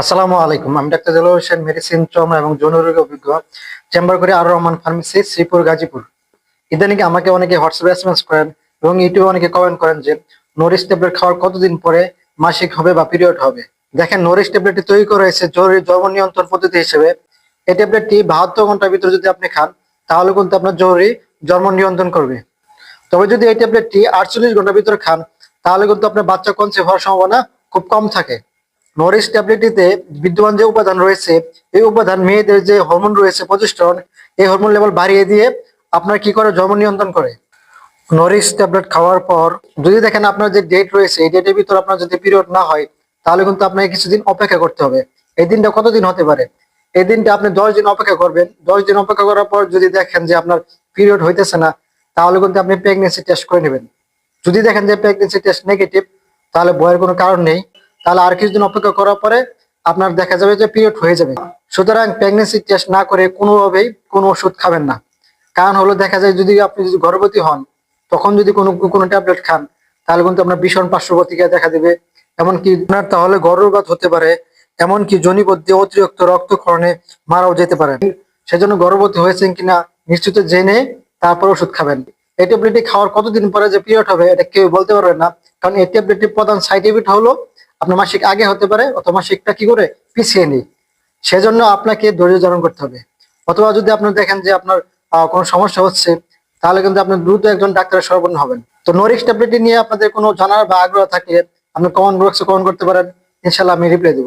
আসসালামু আলাইকুম। আমি ডাক্তার জালাল হোসেন মেডিসিন চমড়া এবং যৌন রোগের অভিজ্ঞ। চেম্বার করে আর রহমান ফার্মেসি শ্রীপুর, গাজীপুর। ইদানিং আমাকে অনেকে হোয়াটসঅ্যাপে এসএমএস করেন এবং ইউটিউবে অনেকে কমেন্ট করেন যে নরিশ ট্যাবলেট খাওয়ার কতদিন পরে মাসিক হবে বা পিরিয়ড হবে? দেখেন নরিশ ট্যাবলেটটি তৈরি করা হয়েছে জরুরি জন্ম নিয়ন্ত্রণ পদ্ধতি হিসেবে। এই ট্যাবলেটটি বাহাত্তর ঘণ্টার ভিতরে যদি আপনি খান, তাহলে কিন্তু আপনার জরুরি জন্ম নিয়ন্ত্রণ করবে। তবে যদি এই ট্যাবলেটটি আটচল্লিশ ঘণ্টার ভিতরে খান, তাহলে কিন্তু আপনার বাচ্চা কনসেপ্ট হওয়ার সম্ভাবনা খুব কম থাকে। নরিশ ট্যাবলেটটিতে বিদ্যমান যে উপাদান রয়েছে, এই উপাদান মেয়েদের যে হরমোন রয়েছে প্রতিস্টরন এই হরমোন লেভেল বাড়িয়ে দিয়ে আপনার কি করে জন্ম নিয়ন্ত্রণ করে? নরিশ ট্যাবলেট খাওয়ার পর, যদি দেখেন আপনার যে ডেট রয়েছে, এই ডেটের ভিতর আপনার যদি পিরিয়ড না হয়, তাহলে কিন্তু আপনাকে কিছুদিন অপেক্ষা করতে হবে। এই দিনটা কতদিন হতে পারে? এই দিনটা আপনি দশ দিন অপেক্ষা করবেন। দশ দিন অপেক্ষা করার পর যদি দেখেন যে আপনার পিরিয়ড হইতেছে না, তাহলে কিন্তু আপনি প্রেগনেন্সি টেস্ট করে নেবেন। যদি দেখেন যে প্রেগনেন্সি টেস্ট নেগেটিভ তাহলে বয়ের কোনো কারণ নেই। তাহলে আর কিছুদিন অপেক্ষা করার পরে আপনার দেখা যাবে যে পিরিয়ড হয়ে যাবে। সুতরাং প্রেগনেন্সি টেস্ট না করে কোনোভাবেই কোনো ওষুধ খাবেন না। কারণ হলো দেখা যায় যদি আপনি যদি গর্ভবতী হন, তখন যদি কোনো কোনো ট্যাবলেট খান, তাহলে কিন্তু আপনার ভীষণ পার্শ্ব দেখা দেবে। এমনকি আপনার তাহলে গর্ভপাত হতে পারে, এমনকি জনিবদ্ধ অতিরিক্ত রক্তক্ষরণে মারাও যেতে পারে। সেজন্য গর্ভবতী হয়েছেন কিনা নিশ্চিত জেনে তারপর ওষুধ খাবেন। এই ট্যাবলেটটি খাওয়ার কতদিন পরে যে পিরিয়ড হবে, এটা কেউ বলতে পারবে না। কারণ এই ট্যাবলেটটির প্রধান সাইড এফেক্ট হলো আপনার মাসিক আগে হতে পারে অথবা মাসিকটা কি করে পিছিয়ে নেই। সেজন্য আপনাকে ধৈর্য ধারণ করতে হবে। অথবা যদি আপনি দেখেন যে আপনার কোনো সমস্যা হচ্ছে, তাহলে কিন্তু আপনি দ্রুত একজন ডাক্তারের সরবরাহ হবেন। তো নরিক্স ট্যাবলেটটি নিয়ে আপনাদের কোনো জানার বা আগ্রহ থাকলে আপনি কমেন্ট বক্সে কমেন্ট করতে পারেন। ইনশাল্লাহ আমি রিপ্লাই দেবো।